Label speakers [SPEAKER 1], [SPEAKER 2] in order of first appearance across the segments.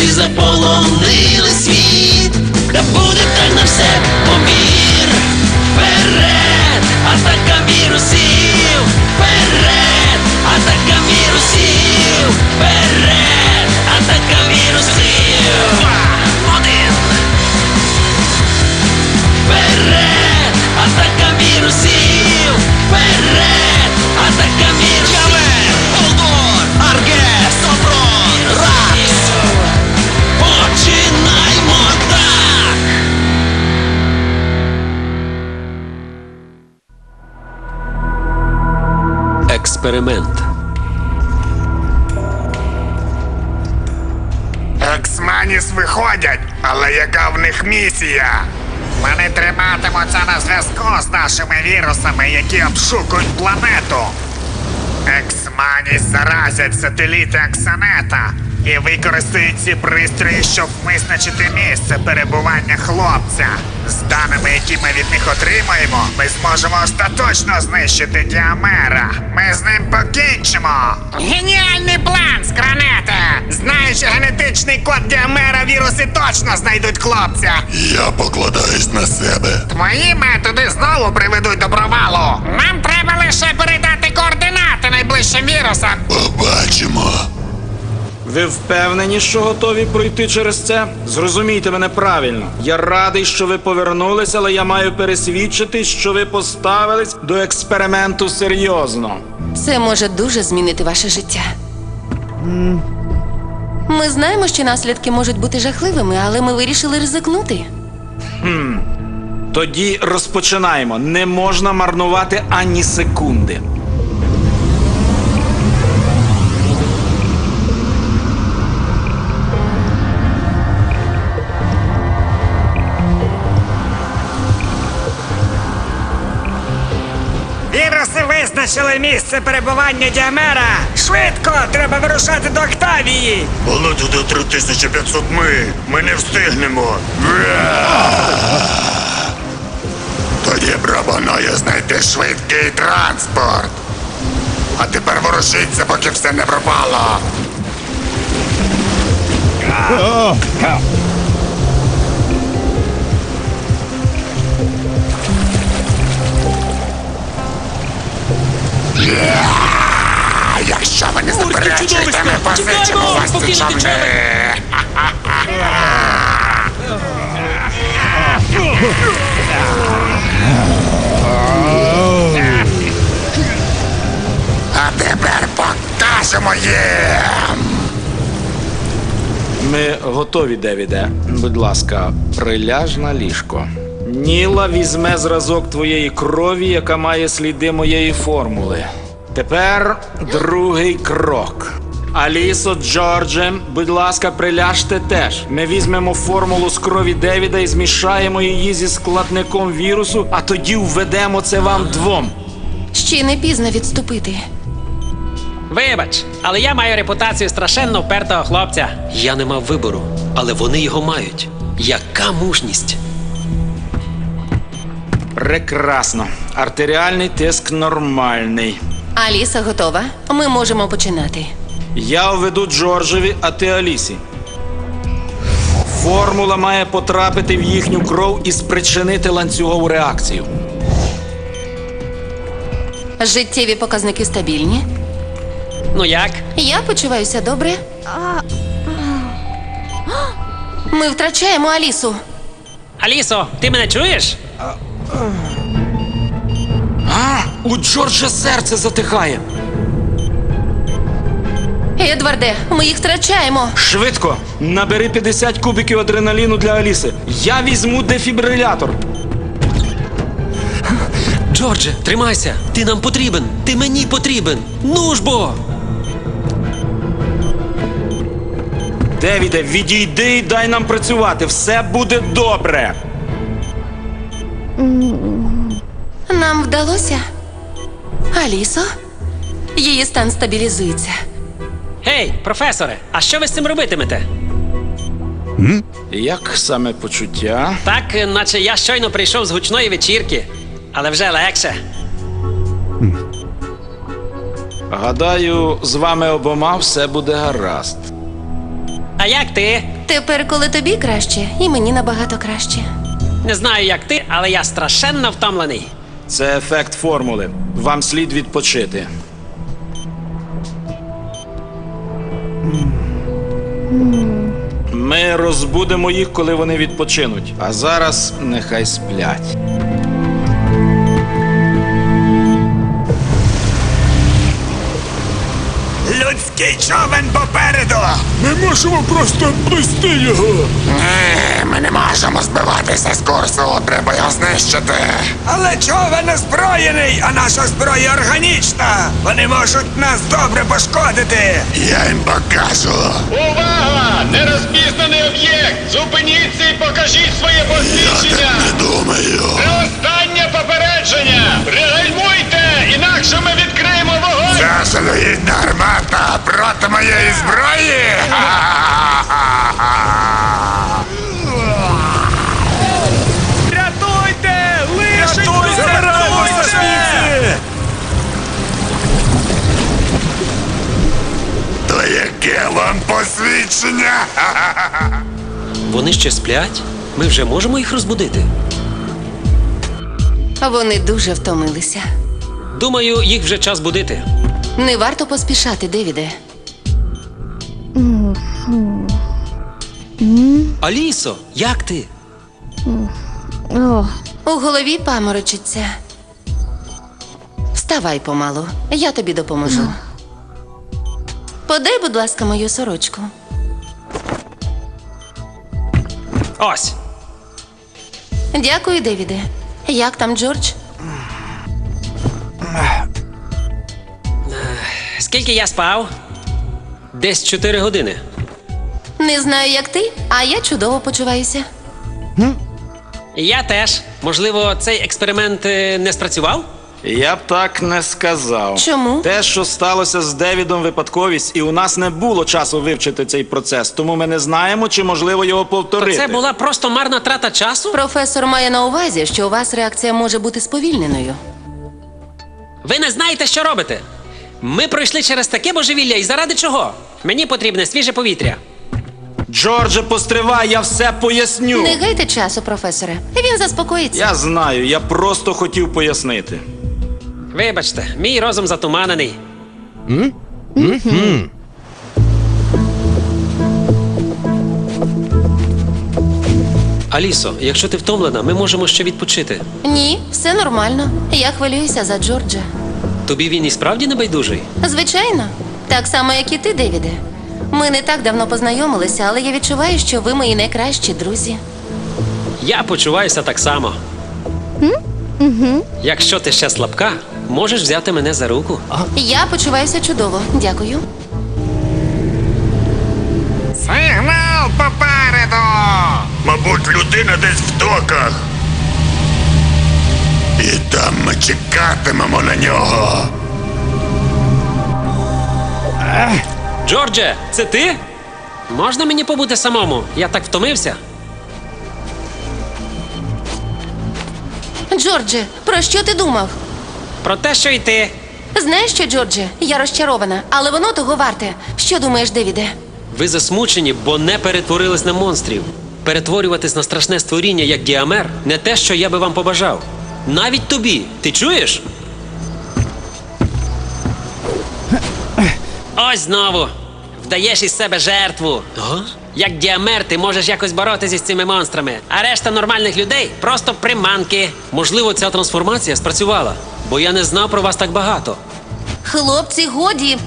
[SPEAKER 1] всі заполонили.
[SPEAKER 2] Ексманіс виходять, але яка в них місія? Вони триматимуться на зв'язку з нашими вірусами, які обшукують планету. Ексманіс заразять сателіти Аксанета і використають ці пристрої, щоб визначити місце перебування хлопця. З даними, які ми від них отримаємо, ми зможемо остаточно знищити Діамера. Ми з ним покінчимо. Геніальний план, скранете! Знаючи генетичний код Діамера, віруси точно знайдуть хлопця.
[SPEAKER 3] Я покладаюсь на себе.
[SPEAKER 2] Твої методи знову приведуть до провалу. Нам треба лише передати координати найближчим вірусам.
[SPEAKER 3] Побачимо.
[SPEAKER 4] Ви впевнені, що готові пройти через це? Зрозумійте мене правильно. Я радий, що ви повернулися, але я маю пересвідчити, що ви поставились до експерименту серйозно.
[SPEAKER 5] Це може дуже змінити ваше життя. Ми знаємо, що наслідки можуть бути жахливими, але ми вирішили ризикнути.
[SPEAKER 4] Тоді розпочинаємо. Не можна марнувати ані секунди.
[SPEAKER 2] Віруси визначили місце перебування Діамера. Швидко, треба вирушати до Октавії.
[SPEAKER 3] Але туди 3500 ми. Ми не встигнемо. Тоді пропоную знайти швидкий транспорт. А тепер ворушіться, поки все не пропало. Якщо ви не заперечуєте, ми позичимо у вас ці човни. А тепер покажемо їм.
[SPEAKER 4] Ми готові, Девіде. Будь ласка, приляж на ліжко. Ніла візьме зразок твоєї крові, яка має сліди моєї формули. Тепер другий крок. Алісо, Джордже, будь ласка, приляжте теж. Ми візьмемо формулу з крові Девіда і змішаємо її зі складником вірусу, а тоді введемо це вам двом.
[SPEAKER 5] Ще не пізно відступити.
[SPEAKER 6] Вибач, але я маю репутацію страшенно впертого хлопця.
[SPEAKER 1] Я не мав вибору, але вони його мають. Яка мужність!
[SPEAKER 4] Прекрасно. Артеріальний тиск нормальний.
[SPEAKER 5] Аліса готова. Ми можемо починати.
[SPEAKER 4] Я введу Джорджеві, а ти Алісі. Формула має потрапити в їхню кров і спричинити ланцюгову реакцію.
[SPEAKER 5] Життєві показники стабільні.
[SPEAKER 6] Ну як?
[SPEAKER 5] Я почуваюся добре. Ми втрачаємо Алісу.
[SPEAKER 6] Алісо, ти мене чуєш?
[SPEAKER 4] А, у Джорджа серце затихає.
[SPEAKER 5] Едварде, ми їх втрачаємо.
[SPEAKER 4] Швидко, набери 50 кубиків адреналіну для Аліси. Я візьму дефібрилятор.
[SPEAKER 1] Джордже, тримайся! Ти нам потрібен! Ти мені потрібен! Ну ж бо!
[SPEAKER 4] Девіде, відійди і дай нам працювати. Все буде добре.
[SPEAKER 5] Нам вдалося. Алісо? Її стан стабілізується.
[SPEAKER 6] Гей, професоре, а що ви з цим робитимете?
[SPEAKER 4] Як саме почуття?
[SPEAKER 6] Так, наче я щойно прийшов з гучної вечірки, але вже легше.
[SPEAKER 4] Гадаю, з вами обома все буде гаразд.
[SPEAKER 6] А як ти?
[SPEAKER 5] Тепер, коли тобі краще, і мені набагато краще.
[SPEAKER 6] Не знаю, як ти, але я страшенно втомлений.
[SPEAKER 4] Це ефект формули. Вам слід відпочити. Ми розбудемо їх, коли вони відпочинуть. А зараз нехай сплять.
[SPEAKER 2] Великий човен попереду.
[SPEAKER 3] Ми можемо просто плисти його. Ні, ми не можемо збиватися з курсу. Треба його знищити.
[SPEAKER 2] Але човен озброєний, а наша зброя органічна. Вони можуть нас добре пошкодити.
[SPEAKER 3] Я їм покажу.
[SPEAKER 7] Увага! Нерозпізнаний об'єкт! Зупиніться і покажіть своє посвідчення!
[SPEAKER 3] Не думаю.
[SPEAKER 7] Це останнє попередження! Пригальмуйте! Інакше ми відкриємо вогонь!
[SPEAKER 3] Це жалюгідна гармата проти моєї зброї.
[SPEAKER 6] Рятуйте! Лишенько!
[SPEAKER 3] То яке вам посвідчення?
[SPEAKER 1] Вони ще сплять? Ми вже можемо їх розбудити.
[SPEAKER 5] Вони дуже втомилися.
[SPEAKER 1] Думаю, їх вже час будити.
[SPEAKER 5] Не варто поспішати, Девіде.
[SPEAKER 1] Алісо, як ти?
[SPEAKER 5] У голові паморочиться. Вставай помалу, я тобі допоможу. Подай, будь ласка, мою сорочку.
[SPEAKER 6] Ось.
[SPEAKER 5] Дякую, Девіде. Як там Джордж?
[SPEAKER 6] Скільки я спав?
[SPEAKER 1] Десь 4 години.
[SPEAKER 5] Не знаю, як ти, а я чудово почуваюся.
[SPEAKER 6] Я теж. Можливо, цей експеримент е, не спрацював?
[SPEAKER 4] Я б так не сказав.
[SPEAKER 5] Чому?
[SPEAKER 4] Те, що сталося з Девідом, випадковість, і у нас не було часу вивчити цей процес, тому ми не знаємо, чи можливо його
[SPEAKER 6] То
[SPEAKER 4] повторити.
[SPEAKER 6] це була просто марна трата часу?
[SPEAKER 5] Професор має на увазі, що у вас реакція може бути сповільненою.
[SPEAKER 6] Ви не знаєте, що робите. Ми пройшли через таке божевілля і заради чого? Мені потрібне свіже повітря.
[SPEAKER 4] Джордже, постривай, я все поясню.
[SPEAKER 5] Не гайте часу, професоре. Він заспокоїться.
[SPEAKER 4] Я знаю, я просто хотів пояснити.
[SPEAKER 6] Вибачте, мій розум затуманений.
[SPEAKER 1] Алісо, якщо ти втомлена, ми можемо ще відпочити.
[SPEAKER 5] Ні, все нормально. Я хвилююся за Джорджа.
[SPEAKER 1] Тобі він і справді не байдужий?
[SPEAKER 5] Звичайно, так само, як і ти, Девіде. Ми не так давно познайомилися, але я відчуваю, що ви мої найкращі друзі.
[SPEAKER 1] Я почуваюся так само. Якщо ти ще слабка, можеш взяти мене за руку.
[SPEAKER 5] Я почуваюся чудово. Дякую.
[SPEAKER 2] Сигнал попереду.
[SPEAKER 3] Мабуть, людина десь в доках. І там ми чекатимемо на нього.
[SPEAKER 1] Джордже, це ти?
[SPEAKER 6] Можна мені побути самому? Я так втомився.
[SPEAKER 5] Джордже, про що ти думав?
[SPEAKER 6] Про те, що й ти.
[SPEAKER 5] Знаєш що, Джордже, я розчарована, але воно того варте. Що думаєш, Девіде?
[SPEAKER 1] Ви засмучені, бо не перетворились на монстрів. Перетворюватись на страшне створіння, як діамер, не те, що я би вам побажав. Навіть тобі. Ти чуєш?
[SPEAKER 6] Ось знову. Вдаєш із себе жертву.
[SPEAKER 1] Ага.
[SPEAKER 6] Як діамер, ти можеш якось боротися з цими монстрами, а решта нормальних людей просто приманки.
[SPEAKER 1] Можливо, ця трансформація спрацювала, бо я не знав про вас так багато.
[SPEAKER 5] Хлопці, годі.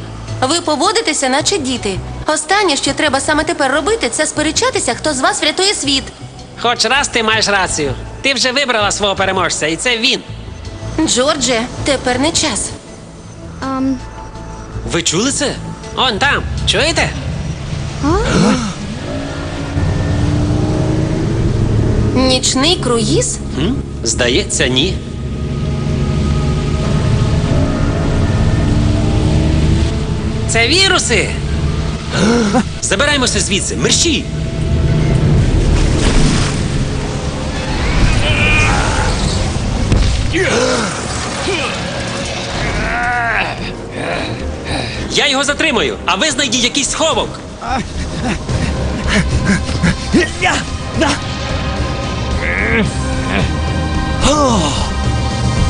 [SPEAKER 5] Ви поводитеся, наче діти. Останнє, що треба саме тепер робити, це сперечатися, хто з вас врятує світ.
[SPEAKER 6] Хоч раз ти маєш рацію. Ти вже вибрала свого переможця, і це він.
[SPEAKER 5] Джордже, тепер не час.
[SPEAKER 1] Ви чули це?
[SPEAKER 6] Он там, чуєте?
[SPEAKER 5] Нічний круїз?
[SPEAKER 1] М? Здається, ні.
[SPEAKER 6] Це віруси.
[SPEAKER 1] Забираємося звідси, мерщій! Я його затримаю, а ви знайдіть якийсь сховок.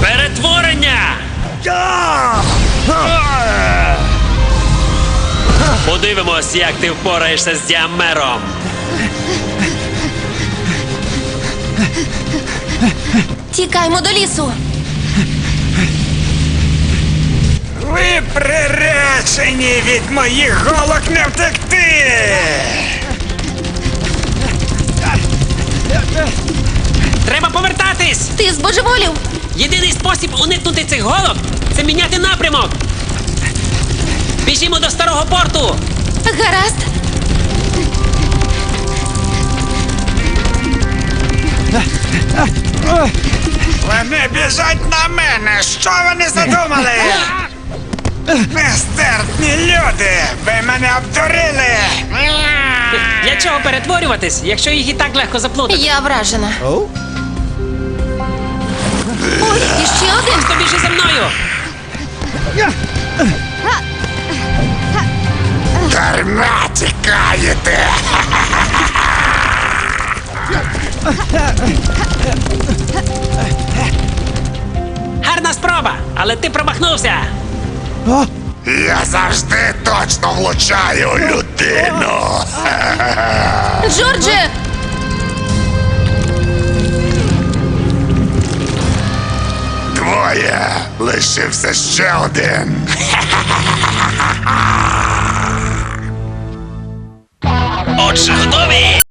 [SPEAKER 1] Перетворення! Подивимось, як ти впораєшся з діамером.
[SPEAKER 5] Тікаймо до лісу.
[SPEAKER 2] Ви приречені! Приречені від моїх голок не втекти!
[SPEAKER 6] Треба повертатись!
[SPEAKER 5] Ти збожеволів?
[SPEAKER 6] Єдиний спосіб уникнути цих голок це міняти напрямок. Біжімо до старого порту.
[SPEAKER 5] Гаразд.
[SPEAKER 2] Вони біжать на мене! Що вони задумали? Нестерпні люди! Ви мене обдурили!
[SPEAKER 6] Для чого перетворюватись, якщо їх і так легко заплутати?
[SPEAKER 5] Я вражена. Ой, і ще один.
[SPEAKER 6] Просто біжи за мною!
[SPEAKER 2] Дарма тікаєте!
[SPEAKER 6] Гарна спроба, але ти промахнувся.
[SPEAKER 2] Я завжди точно влучаю людину!
[SPEAKER 5] Джордже!
[SPEAKER 2] Двоє! Лишився ще один!
[SPEAKER 1] Отже, готові!